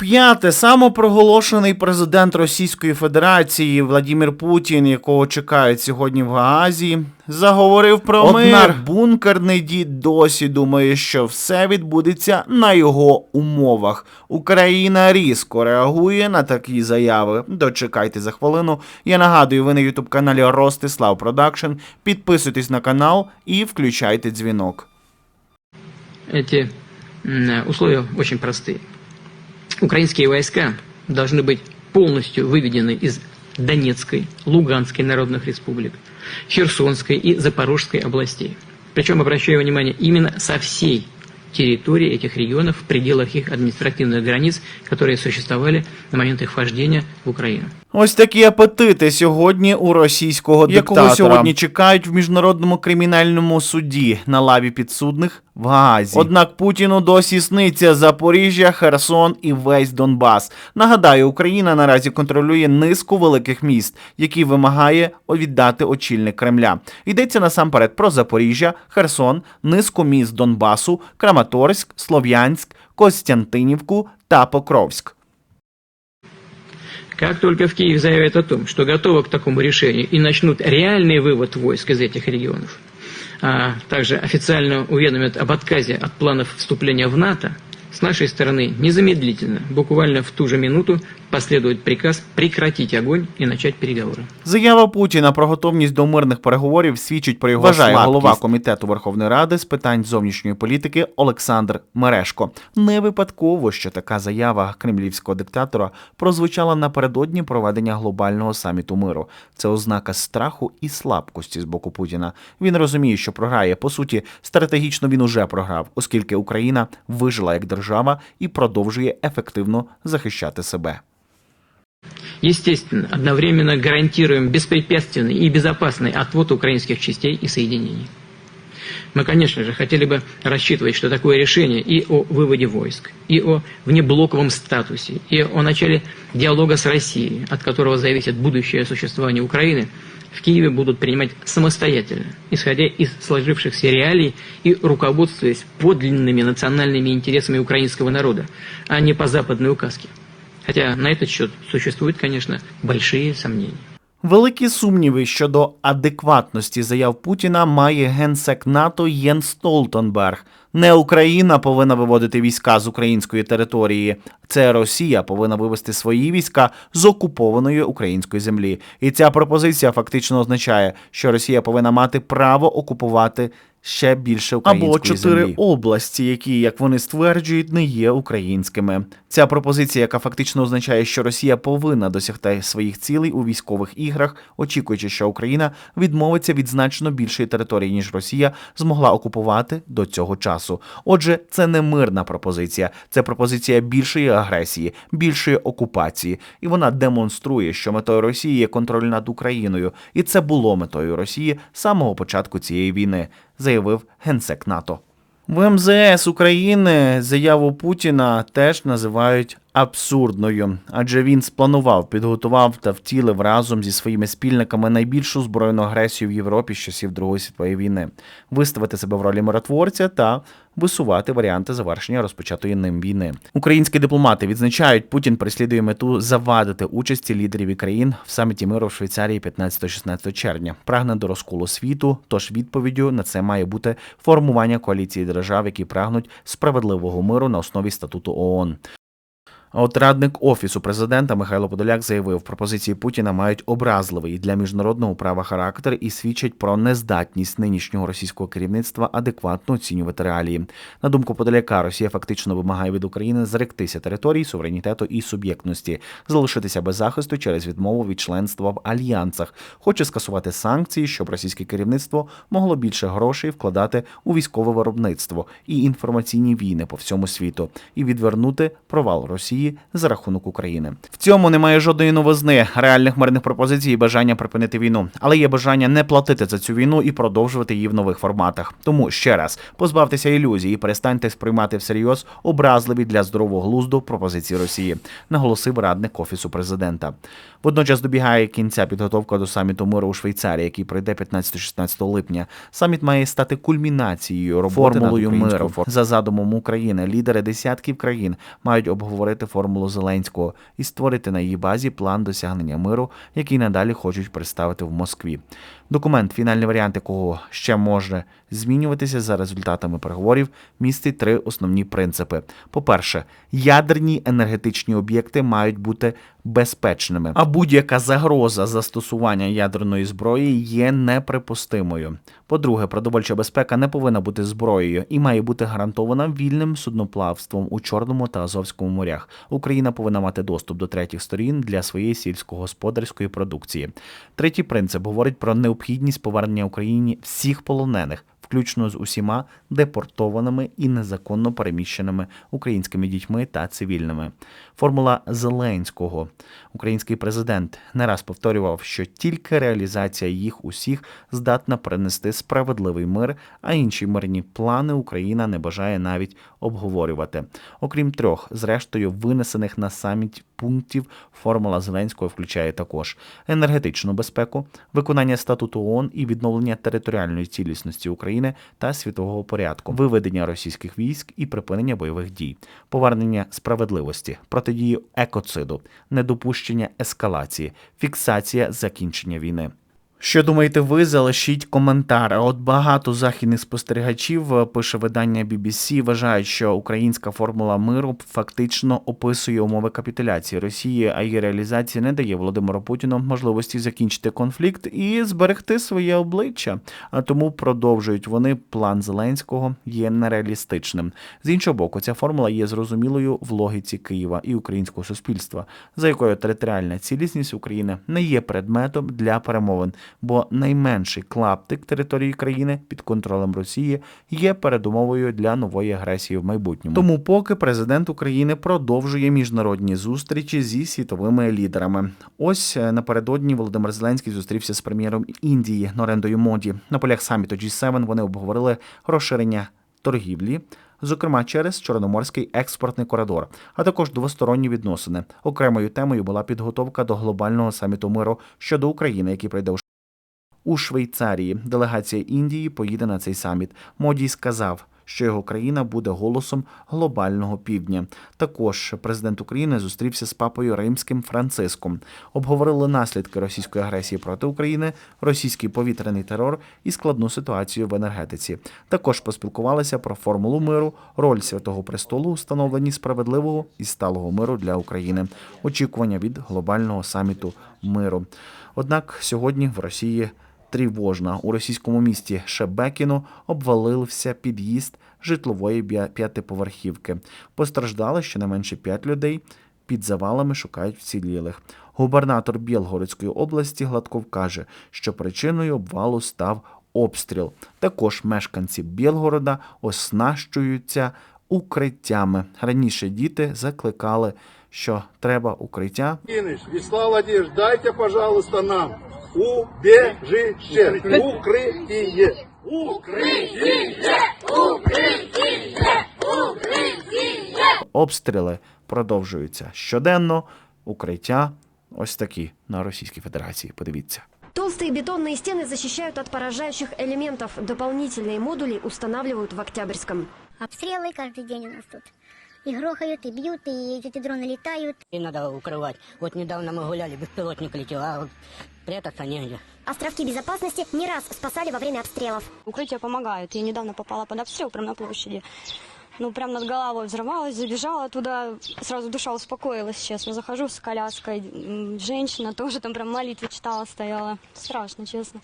П'яте самопроголошений президент Російської Федерації Владимир Путін, якого чекають сьогодні в Гаазі, заговорив про Однак мир. Бункерний дід досі думає, що все відбудеться на його умовах. Україна різко реагує на такі заяви. Дочекайте за хвилину. Я нагадую, ви на ютуб каналі Ростислав Продакшн. Підписуйтесь на канал і включайте дзвінок. Эти м, условия очень простые. Украинские войска должны быть полностью выведены из Донецкой, Луганской народных республик, Херсонской и Запорожской областей. Причем, обращаю внимание, именно со всей территории этих регионов в пределах их административных границ, которые существовали на момент их вхождения в Украину. Ось такі апетити сьогодні у російського Якого диктатора. сьогодні чекають в міжнародному кримінальному суді на лаві підсудних в Гаазі. Однак Путіну досі сниться Запоріжжя, Херсон і весь Донбас. Нагадаю, Україна наразі контролює низку великих міст, які вимагає віддати очільник Кремля. Йдеться насамперед про Запоріжжя, Херсон, низку міст Донбасу, Краматорськ, Слов'янськ, Костянтинівку та Покровськ. Как только в Киев заявят о том, что готовы к такому решению и начнут реальный вывод войск из этих регионов, а также официально уведомят об отказе от планов вступления в НАТО, с нашей стороны незамедлительно, буквально в ту же минуту, последует приказ прекратить огонь и начать переговоры. Заява Путіна про готовність до мирних переговорів свідчить про його Вважає слабкість. голова голова комітету Верховної Ради з питань зовнішньої політики Олександр Мерешко. Не випадково, що така заява кремлівського диктатора прозвучала напередодні проведення глобального саміту миру. Це ознака страху і слабкості з боку Путіна. Він розуміє, що програє. По суті, стратегічно він уже програв, оскільки Україна вижила як держава і продовжує ефективно захищати себе. Естественно, одновременно гарантируем беспрепятственный и безопасный отвод украинских частей и соединений. Мы, конечно же, хотели бы рассчитывать, что такое решение и о выводе войск, и о внеблоковом статусе, и о начале диалога с Россией, от которого зависит будущее существование Украины, в Киеве будут принимать самостоятельно, исходя из сложившихся реалий и руководствуясь подлинными национальными интересами украинского народа, а не по западной указке. Хотя на этот счет существуют, конечно, большие сомнения. Великі сумніви щодо адекватності заяв Путіна має генсек НАТО Єн Столтенберг. Не Україна повинна виводити війська з української території. Це Росія повинна вивести свої війська з окупованої української землі. І ця пропозиція фактично означає, що Росія повинна мати право окупувати ще більше української Або чотири землі. області, які, як вони стверджують, не є українськими. Ця пропозиція, яка фактично означає, що Росія повинна досягти своїх цілей у військових іграх, очікуючи, що Україна відмовиться від значно більшої території, ніж Росія змогла окупувати до цього часу. Отже, це не мирна пропозиція, це пропозиція більшої агресії, більшої окупації, і вона демонструє, що метою Росії є контроль над Україною, і це було метою Росії з самого початку цієї війни, заявив генсек НАТО. В МЗС України заяву Путіна теж називають абсурдною, адже він спланував, підготував та втілив разом зі своїми спільниками найбільшу збройну агресію в Європі з часів Другої світової війни, виставити себе в ролі миротворця та висувати варіанти завершення розпочатої ним війни. Українські дипломати відзначають, Путін переслідує мету завадити участі лідерів і країн в саміті миру в Швейцарії 15-16 червня. Прагне до розколу світу. Тож відповіддю на це має бути формування коаліції держав, які прагнуть справедливого миру на основі статуту ООН. А от радник офісу президента Михайло Подоляк заявив, пропозиції Путіна мають образливий для міжнародного права характер і свідчать про нездатність нинішнього російського керівництва адекватно оцінювати реалії. На думку Подоляка, Росія фактично вимагає від України зректися територій, суверенітету і суб'єктності, залишитися без захисту через відмову від членства в альянсах, хоче скасувати санкції, щоб російське керівництво могло більше грошей вкладати у військове виробництво і інформаційні війни по всьому світу, і відвернути провал Росії за рахунок України. В цьому немає жодної новизни, реальних мирних пропозицій і бажання припинити війну, але є бажання не платити за цю війну і продовжувати її в нових форматах. Тому ще раз позбавтеся ілюзій і перестаньте сприймати всерйоз образливі для здорового глузду пропозиції Росії, наголосив радник офісу президента. Водночас добігає кінця підготовка до саміту миру у Швейцарії, який пройде 15-16 липня. Саміт має стати кульмінацією роботи Формулою миру. За задумом України, лідери десятків країн мають обговорити формулу Зеленського і створити на її базі план досягнення миру, який надалі хочуть представити в Москві. Документ, фінальний варіант якого ще може змінюватися за результатами переговорів, містить три основні принципи: по-перше, ядерні енергетичні об'єкти мають бути безпечними, а будь-яка загроза застосування ядерної зброї є неприпустимою. По-друге, продовольча безпека не повинна бути зброєю і має бути гарантована вільним судноплавством у Чорному та Азовському морях. Україна повинна мати доступ до третіх сторін для своєї сільськогосподарської продукції. Третій принцип говорить про необхідність повернення Україні всіх полонених. Включно з усіма депортованими і незаконно переміщеними українськими дітьми та цивільними. Формула Зеленського. Український президент не раз повторював, що тільки реалізація їх усіх здатна принести справедливий мир, а інші мирні плани Україна не бажає навіть обговорювати. Окрім трьох, зрештою, винесених на саміт пунктів, формула Зеленського включає також енергетичну безпеку, виконання статуту ООН і відновлення територіальної цілісності України та світового порядку, виведення російських військ і припинення бойових дій, повернення справедливості, протидії екоциду, недопущення ескалації, фіксація закінчення війни. Що думаєте ви? Залишіть коментар. От багато західних спостерігачів е, пише видання BBC, вважають, що українська формула миру фактично описує умови капітуляції Росії, а її реалізація не дає Володимиру Путіну можливості закінчити конфлікт і зберегти своє обличчя. А тому продовжують вони план Зеленського є нереалістичним. З іншого боку, ця формула є зрозумілою в логіці Києва і українського суспільства, за якою територіальна цілісність України не є предметом для перемовин бо найменший клаптик території країни під контролем Росії є передумовою для нової агресії в майбутньому. Тому поки президент України продовжує міжнародні зустрічі зі світовими лідерами. Ось е, напередодні Володимир Зеленський зустрівся з прем'єром Індії Норендою Моді. На полях саміту G7 вони обговорили розширення торгівлі. Зокрема, через Чорноморський експортний коридор, а також двосторонні відносини. Окремою темою була підготовка до глобального саміту миру щодо України, який пройде у у Швейцарії делегація Індії поїде на цей саміт. Моді сказав, що його країна буде голосом глобального півдня. Також президент України зустрівся з папою римським Франциском. Обговорили наслідки російської агресії проти України, російський повітряний терор і складну ситуацію в енергетиці. Також поспілкувалися про формулу миру, роль святого престолу встановленні справедливого і сталого миру для України, очікування від глобального саміту миру. Однак сьогодні в Росії тривожна. У російському місті Шебекіно обвалився під'їзд житлової п'ятиповерхівки. Постраждали щонайменше п'ять людей. Під завалами шукають вцілілих. Губернатор Білгородської області Гладков каже, що причиною обвалу став обстріл. Також мешканці Білгорода оснащуються укриттями. Раніше діти закликали, що треба укриття Владимирович, дайте, пожалуйста, нам убежище, укрытие. Укрытие! Обстріли продовжуються щоденно. Укриття ось такі на Російській Федерації. Подивіться. Толстые бетонные стены защищают от поражающих элементов. Дополнительные модули устанавливают в Октябрьском. Обстрелы каждый день у нас тут. И грохают, и бьют, и эти дроны летают. И надо укрывать. Вот недавно мы гуляли, беспилотник летел, а вот прятаться негде. Островки безопасности не раз спасали во время обстрелов. Укрытия помогают. Я недавно попала под обстрел прямо на площади. Ну, прям над головой взорвалась, забежала туда, сразу душа успокоилась, честно. Захожу с коляской, м, женщина тоже там прям молитвы читала, стояла. Страшно, честно.